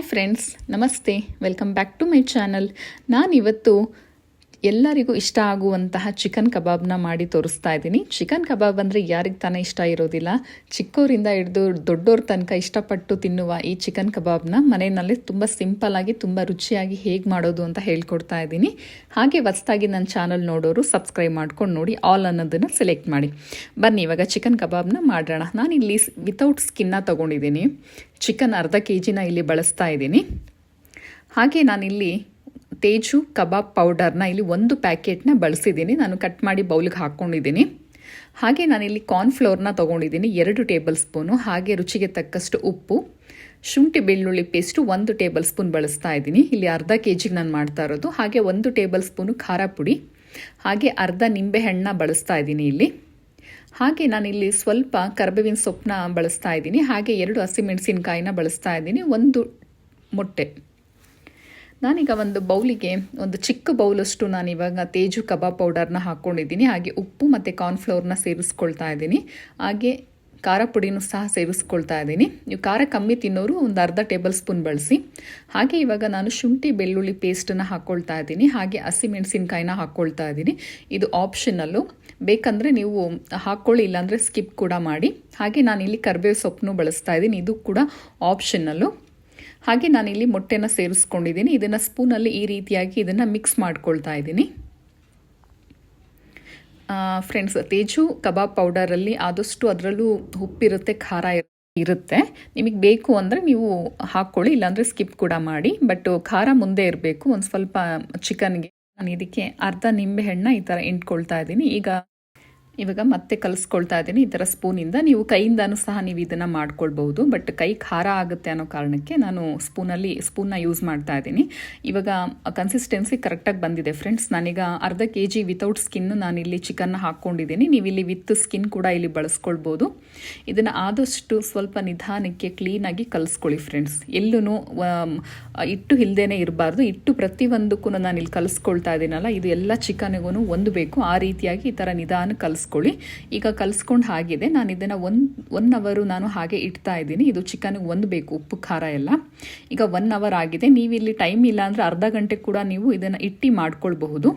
Friends ನಮಸ್ತೆ. Welcome back to my channel ನಾನಿವತ್ತು ಎಲ್ಲರಿಗೂ ಇಷ್ಟ ಆಗುವಂತಹ ಚಿಕನ್ ಕಬಾಬ್ನ ಮಾಡಿ ತೋರಿಸ್ತಾ ಇದ್ದೀನಿ. ಚಿಕನ್ ಕಬಾಬ್ ಅಂದರೆ ಯಾರಿಗೆ ತಾನೇ ಇಷ್ಟ ಇರೋದಿಲ್ಲ. ಚಿಕ್ಕೋರಿಂದ ಹಿಡಿದು ದೊಡ್ಡೋರ ತನಕ ಇಷ್ಟಪಟ್ಟು ತಿನ್ನುವ ಈ ಚಿಕನ್ ಕಬಾಬ್ನ ಮನೆಯಲ್ಲಿ ತುಂಬ ಸಿಂಪಲ್ಲಾಗಿ ತುಂಬ ರುಚಿಯಾಗಿ ಹೇಗೆ ಮಾಡೋದು ಅಂತ ಹೇಳ್ಕೊಡ್ತಾ ಇದ್ದೀನಿ. ಹಾಗೆ ಹೊಸ್ದಾಗಿ ನನ್ನ ಚಾನಲ್ ನೋಡೋರು ಸಬ್ಸ್ಕ್ರೈಬ್ ಮಾಡ್ಕೊಂಡು ನೋಡಿ, ಆಲ್ ಅನ್ನೋದನ್ನು ಸೆಲೆಕ್ಟ್ ಮಾಡಿ. ಬನ್ನಿ, ಇವಾಗ ಚಿಕನ್ ಕಬಾಬ್ನ ಮಾಡೋಣ. ನಾನಿಲ್ಲಿ ವಿತೌಟ್ ಸ್ಕಿನ್ನ ತೊಗೊಂಡಿದ್ದೀನಿ. ಚಿಕನ್ ಅರ್ಧ ಕೆ ಜಿನ ಇಲ್ಲಿ ಬಳಸ್ತಾ ಇದ್ದೀನಿ. ಹಾಗೆ ನಾನಿಲ್ಲಿ ತೇಜು ಕಬಾಬ್ ಪೌಡರ್ನ ಇಲ್ಲಿ ಒಂದು ಪ್ಯಾಕೆಟ್ನ ಬಳಸಿದ್ದೀನಿ. ನಾನು ಕಟ್ ಮಾಡಿ ಬೌಲಿಗೆ ಹಾಕ್ಕೊಂಡಿದ್ದೀನಿ ಹಾಗೆ ನಾನಿಲ್ಲಿ ಕಾರ್ನ್ಫ್ಲೋರ್ನ ತೊಗೊಂಡಿದ್ದೀನಿ. ಎರಡು ಟೇಬಲ್ ಸ್ಪೂನು. ಹಾಗೆ ರುಚಿಗೆ ತಕ್ಕಷ್ಟು ಉಪ್ಪು. ಶುಂಠಿ ಬೆಳ್ಳುಳ್ಳಿ ಪೇಸ್ಟು ಒಂದು ಟೇಬಲ್ ಸ್ಪೂನ್ ಬಳಸ್ತಾ ಇದ್ದೀನಿ. ಇಲ್ಲಿ ಅರ್ಧ ಕೆ ಜಿಗೆ ನಾನು ಮಾಡ್ತಾ ಇರೋದು. ಹಾಗೆ ಒಂದು ಟೇಬಲ್ ಸ್ಪೂನು ಖಾರ ಪುಡಿ. ಹಾಗೆ ಅರ್ಧ ನಿಂಬೆ ಹಣ್ಣನ್ನ ಬಳಸ್ತಾ ಇದ್ದೀನಿ ಇಲ್ಲಿ. ಹಾಗೆ ನಾನಿಲ್ಲಿ ಸ್ವಲ್ಪ ಕರ್ಬೇವಿನ ಸೊಪ್ಪನ್ನ ಬಳಸ್ತಾ ಇದ್ದೀನಿ. ಹಾಗೆ ಎರಡು ಹಸಿಮೆಣಸಿನಕಾಯಿನ ಬಳಸ್ತಾ ಇದ್ದೀನಿ. ಒಂದು ಮೊಟ್ಟೆ. ನಾನೀಗ ಒಂದು ಬೌಲಿಗೆ, ಒಂದು ಚಿಕ್ಕ ಬೌಲಷ್ಟು ನಾನು ಇವಾಗ ತೇಜು ಕಬಾಬ್ ಪೌಡರ್ನ ಹಾಕ್ಕೊಂಡಿದ್ದೀನಿ ಹಾಗೆ ಉಪ್ಪು ಮತ್ತು ಕಾರ್ನ್ಫ್ಲೋರ್ನ ಸೇರಿಸ್ಕೊಳ್ತಾ ಇದ್ದೀನಿ. ಹಾಗೆ ಖಾರ ಪುಡಿನೂ ಸಹ ಸೇರಿಸ್ಕೊಳ್ತಾ ಇದ್ದೀನಿ. ನೀವು ಖಾರ ಕಮ್ಮಿ ತಿನ್ನೋರು ಒಂದು ಅರ್ಧ ಟೇಬಲ್ ಸ್ಪೂನ್ ಬಳಸಿ. ಹಾಗೆ ಇವಾಗ ನಾನು ಶುಂಠಿ, ಬೆಳ್ಳುಳ್ಳಿ ಪೇಸ್ಟನ್ನು ಹಾಕ್ಕೊಳ್ತಾ ಇದ್ದೀನಿ. ಹಾಗೆ ಹಸಿಮೆಣಸಿನ್ಕಾಯಿನ ಹಾಕ್ಕೊಳ್ತಾ ಇದ್ದೀನಿ. ಇದು ಆಪ್ಷನಲ್ಲು. ಬೇಕಂದರೆ ನೀವು ಹಾಕ್ಕೊಳ್ಳಿ ಇಲ್ಲಾಂದರೆ ಸ್ಕಿಪ್ ಕೂಡ ಮಾಡಿ. ಹಾಗೆ ನಾನಿಲ್ಲಿ ಕರ್ಬೇವು ಸೊಪ್ಪನ್ನು ಬಳಸ್ತಾ ಇದ್ದೀನಿ. ಇದು ಕೂಡ ಆಪ್ಷನಲ್ಲು. ಹಾಗೆ ನಾನಿಲ್ಲಿ ಮೊಟ್ಟೆನ ಸೇರಿಸ್ಕೊಂಡಿದ್ದೀನಿ. ಇದನ್ನು ಸ್ಪೂನಲ್ಲಿ ಈ ರೀತಿಯಾಗಿ ಇದನ್ನು ಮಿಕ್ಸ್ ಮಾಡ್ಕೊಳ್ತಾ ಇದ್ದೀನಿ. ಫ್ರೆಂಡ್ಸ್ ತೇಜು ಕಬಾಬ್ ಪೌಡರಲ್ಲಿ ಆದಷ್ಟು ಅದರಲ್ಲೂ ಉಪ್ಪಿರುತ್ತೆ, ಖಾರ ಇರುತ್ತೆ. ನಿಮಗೆ ಬೇಕು ಅಂದರೆ ನೀವು ಹಾಕ್ಕೊಳ್ಳಿ, ಇಲ್ಲಾಂದರೆ ಸ್ಕಿಪ್ ಕೂಡ ಮಾಡಿ. ಬಟ್ ಖಾರ ಮುಂದೆ ಇರಬೇಕು. ಒಂದು ಸ್ವಲ್ಪ ಚಿಕನ್ಗೆ ನಾನು ಇದಕ್ಕೆ ಅರ್ಧ ನಿಂಬೆಹಣ್ಣ ಈ ಥರ ಇಂಟ್ಕೊಳ್ತಾ ಇದ್ದೀನಿ. ಈಗ ಇವಾಗ ಮತ್ತೆ ಕಲಿಸ್ಕೊಳ್ತಾ ಇದ್ದೀನಿ. ಈ ಥರ ಸ್ಪೂನಿಂದ ನೀವು ಕೈಯಿಂದನೂ ಸಹ ನೀವು ಇದನ್ನು ಮಾಡ್ಕೊಳ್ಬೋದು ಬಟ್ ಕೈ ಖಾರ ಆಗುತ್ತೆ ಅನ್ನೋ ಕಾರಣಕ್ಕೆ ನಾನು ಸ್ಪೂನಲ್ಲಿ, ಸ್ಪೂನ್ನ ಯೂಸ್ ಮಾಡ್ತಾ ಇದ್ದೀನಿ. ಇವಾಗ ಕನ್ಸಿಸ್ಟೆನ್ಸಿ ಕರೆಕ್ಟಾಗಿ ಬಂದಿದೆ ಫ್ರೆಂಡ್ಸ್ ನಾನೀಗ ಅರ್ಧ ಕೆ ಜಿ ವಿತೌಟ್ ಸ್ಕಿನ್ನು ಇಲ್ಲಿ ಚಿಕನ್ನ ಹಾಕ್ಕೊಂಡಿದ್ದೀನಿ. ನೀವು ಇಲ್ಲಿ ವಿತ್ ಸ್ಕಿನ್ ಕೂಡ ಇಲ್ಲಿ ಬಳಸ್ಕೊಳ್ಬೋದು ಇದನ್ನು ಆದಷ್ಟು ಸ್ವಲ್ಪ ನಿಧಾನಕ್ಕೆ ಕ್ಲೀನಾಗಿ ಕಲಿಸ್ಕೊಳ್ಳಿ ಫ್ರೆಂಡ್ಸ್ ಎಲ್ಲೂ ಇಟ್ಟು ಇಲ್ಲದೇ ಇರಬಾರ್ದು. ಇಟ್ಟು ಪ್ರತಿಯೊಂದಕ್ಕೂ ನಾನು ಇಲ್ಲಿ ಕಲಿಸ್ಕೊಳ್ತಾ ಇದ್ದೀನಲ್ಲ, ಇದು ಎಲ್ಲ ಚಿಕನ್ಗೂ ಒಂದು ಬೇಕು. ಆ ರೀತಿಯಾಗಿ ಈ ಥರ ನಿಧಾನ ಕಲಿಸ್ ಕಲಿಸ್ಕೊಳ್ಳಿ. ಈಗ ಕಲಿಸ್ಕೊಂಡು ಹಾಗಿದೆ. ನಾನು ಇದನ್ನು ಒನ್ ಒನ್ ಅವರು ನಾನು ಹಾಗೆ ಇಡ್ತಾ ಇದ್ದೀನಿ. ಇದು ಚಿಕನ್ಗೆ ಒಂದು ಬೇಕು, ಉಪ್ಪು, ಖಾರ ಎಲ್ಲ. ಈಗ ಒನ್ ಅವರ್ ಆಗಿದೆ. ನೀವು ಇಲ್ಲಿ ಟೈಮ್ ಇಲ್ಲ ಅಂದರೆ ಅರ್ಧ ಗಂಟೆ ಕೂಡ ನೀವು ಇದನ್ನು ಇಟ್ಟು ಮಾಡ್ಕೊಳ್ಬಹುದು.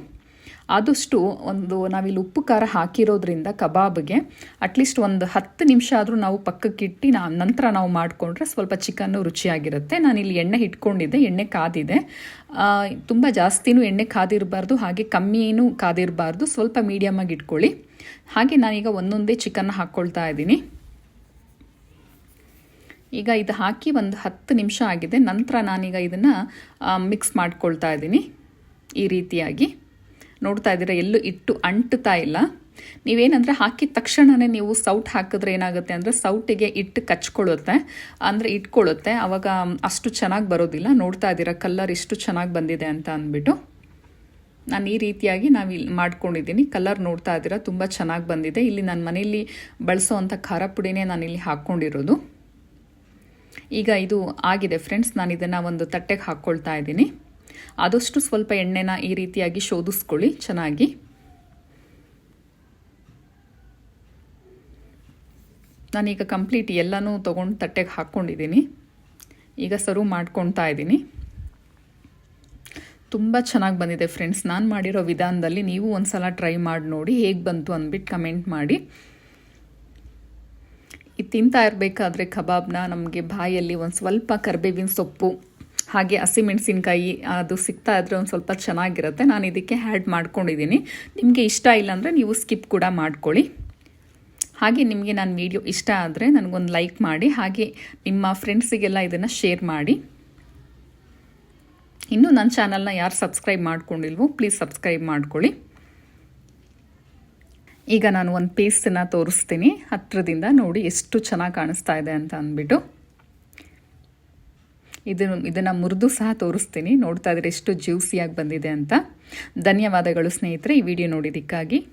ಆದಷ್ಟು ಒಂದು ನಾವಿಲ್ಲಿ ಉಪ್ಪು ಖಾರ ಹಾಕಿರೋದ್ರಿಂದ ಕಬಾಬ್ಗೆ ಅಟ್ಲೀಸ್ಟ್ ಒಂದು ಹತ್ತು ನಿಮಿಷ ಆದರೂ ನಾವು ಪಕ್ಕಕ್ಕಿಟ್ಟು ನಾ ನಂತರ ನಾವು ಮಾಡಿಕೊಂಡ್ರೆ ಸ್ವಲ್ಪ ಚಿಕನ್ನು ರುಚಿಯಾಗಿರುತ್ತೆ. ನಾನಿಲ್ಲಿ ಎಣ್ಣೆ ಇಟ್ಕೊಂಡಿದ್ದೆ ಎಣ್ಣೆ ಕಾದಿದೆ. ತುಂಬ ಜಾಸ್ತಿನೂ ಎಣ್ಣೆ ಕಾದಿರಬಾರ್ದು, ಹಾಗೆ ಕಮ್ಮಿನೂ ಕಾದಿರಬಾರ್ದು. ಸ್ವಲ್ಪ ಮೀಡಿಯಮಾಗಿ ಇಟ್ಕೊಳ್ಳಿ. ಹಾಗೆ ನಾನೀಗ ಒಂದೊಂದೇ ಚಿಕನ್ನ ಹಾಕ್ಕೊಳ್ತಾ ಇದ್ದೀನಿ. ಈಗ ಇದು ಹಾಕಿ ಒಂದು ಹತ್ತು ನಿಮಿಷ ಆಗಿದೆ. ನಂತರ ನಾನೀಗ ಇದನ್ನು ಮಿಕ್ಸ್ ಮಾಡ್ಕೊಳ್ತಾ ಇದ್ದೀನಿ ಈ ರೀತಿಯಾಗಿ. ನೋಡ್ತಾ ಇದ್ದೀರಾ? ಎಲ್ಲೂ ಇಟ್ಟು ಅಂಟುತ್ತಾ ಇಲ್ಲ. ನೀವೇನಂದರೆ ಹಾಕಿದ ತಕ್ಷಣವೇ ನೀವು ಸೌಟ್ ಹಾಕಿದ್ರೆ ಏನಾಗುತ್ತೆ ಅಂದರೆ ಸೌಟಿಗೆ ಇಟ್ಟು ಕಚ್ಕೊಳ್ಳುತ್ತೆ. ಅಂದರೆ ಇಟ್ಕೊಳ್ಳುತ್ತೆ. ಆವಾಗ ಅಷ್ಟು ಚೆನ್ನಾಗಿ ಬರೋದಿಲ್ಲ. ನೋಡ್ತಾ ಇದ್ದೀರಾ? ಕಲ್ಲರ್ ಇಷ್ಟು ಚೆನ್ನಾಗಿ ಬಂದಿದೆ ಅಂತ ಅಂದ್ಬಿಟ್ಟು. ನಾನು ಈ ರೀತಿಯಾಗಿ ನಾವು ಇಲ್ಲಿ ಮಾಡ್ಕೊಂಡಿದ್ದೀನಿ. ಕಲರ್ ನೋಡ್ತಾ ಇದ್ದೀರಾ? ತುಂಬ ಚೆನ್ನಾಗಿ ಬಂದಿದೆ. ಇಲ್ಲಿ ನನ್ನ ಮನೆಯಲ್ಲಿ ಬಳಸೋ ಅಂಥ ಖಾರ ಪುಡಿನೇ ನಾನು ಇಲ್ಲಿ ಹಾಕ್ಕೊಂಡಿರೋದು. ಈಗ ಇದು ಆಗಿದೆ, ಫ್ರೆಂಡ್ಸ್. ನಾನು ಇದನ್ನು ಒಂದು ತಟ್ಟೆಗೆ ಹಾಕ್ಕೊಳ್ತಾ ಇದ್ದೀನಿ. ಆದಷ್ಟು ಸ್ವಲ್ಪ ಎಣ್ಣೆನ ಈ ರೀತಿಯಾಗಿ ಶೋಧಿಸ್ಕೊಳ್ಳಿ. ಚೆನ್ನಾಗಿ. ನಾನೀಗ ಕಂಪ್ಲೀಟ್ ಎಲ್ಲನೂ ತೊಗೊಂಡು ತಟ್ಟೆಗೆ ಹಾಕ್ಕೊಂಡಿದ್ದೀನಿ ಈಗ ಸರ್ವ್ ಮಾಡ್ಕೊತಾ ಇದ್ದೀನಿ ತುಂಬ ಚೆನ್ನಾಗಿ ಬಂದಿದೆ ಫ್ರೆಂಡ್ಸ್. ನಾನು ಮಾಡಿರೋ ವಿಧಾನದಲ್ಲಿ ನೀವು ಒಂದು ಸಲ ಟ್ರೈ ಮಾಡಿ ನೋಡಿ ಹೇಗೆ ಬಂತು ಅಂದ್ಬಿಟ್ಟು ಕಮೆಂಟ್ ಮಾಡಿ. ಇದು ತಿಂತಾ ಇರಬೇಕಾದ್ರೆ ಕಬಾಬ್ನ ನಮಗೆ ಬಾಯಲ್ಲಿ ಒಂದು ಸ್ವಲ್ಪ ಕರಿಬೇವಿನ ಸೊಪ್ಪು ಹಾಗೆ ಹಸಿಮೆಣಸಿನ್ಕಾಯಿ ಅದು ಸಿಗ್ತಾ ಇದ್ರೆ ಒಂದು ಸ್ವಲ್ಪ ಚೆನ್ನಾಗಿರುತ್ತೆ. ನಾನು ಇದಕ್ಕೆ ಆ್ಯಡ್ ಮಾಡ್ಕೊಂಡಿದ್ದೀನಿ ನಿಮಗೆ ಇಷ್ಟ ಇಲ್ಲ ಅಂದರೆ ನೀವು ಸ್ಕಿಪ್ ಕೂಡ ಮಾಡ್ಕೊಳ್ಳಿ. ಹಾಗೆ ನಿಮಗೆ ನಾನು ವಿಡಿಯೋ ಇಷ್ಟ ಆದರೆ ನನಗೊಂದು ಲೈಕ್ ಮಾಡಿ, ಹಾಗೆ ನಿಮ್ಮ ಫ್ರೆಂಡ್ಸಿಗೆಲ್ಲ ಇದನ್ನು ಶೇರ್ ಮಾಡಿ. ಇನ್ನೂ ನನ್ನ ಚಾನಲ್ನ ಯಾರು ಸಬ್ಸ್ಕ್ರೈಬ್ ಮಾಡ್ಕೊಂಡಿಲ್ವೋ ಪ್ಲೀಸ್ ಸಬ್ಸ್ಕ್ರೈಬ್ ಮಾಡ್ಕೊಳ್ಳಿ. ಈಗ ನಾನು ಒಂದು ಪೇಸ್ಟನ್ನು ತೋರಿಸ್ತೀನಿ. ಹತ್ತಿರದಿಂದ ನೋಡಿ ಎಷ್ಟು ಚೆನ್ನಾಗಿ ಕಾಣಿಸ್ತಾ ಇದೆ ಅಂತ ಅಂದ್ಬಿಟ್ಟು. ಇದನ್ನು ಇದನ್ನು ಮುರಿದು ಸಹ ತೋರಿಸ್ತೀನಿ. ನೋಡ್ತಾ ಇದ್ರೆ ಎಷ್ಟು ಜ್ಯೂಸಿಯಾಗಿ ಬಂದಿದೆ ಅಂತ. ಧನ್ಯವಾದಗಳು ಸ್ನೇಹಿತರೆ, ಈ ವಿಡಿಯೋ ನೋಡಿದ್ದಕ್ಕಾಗಿ.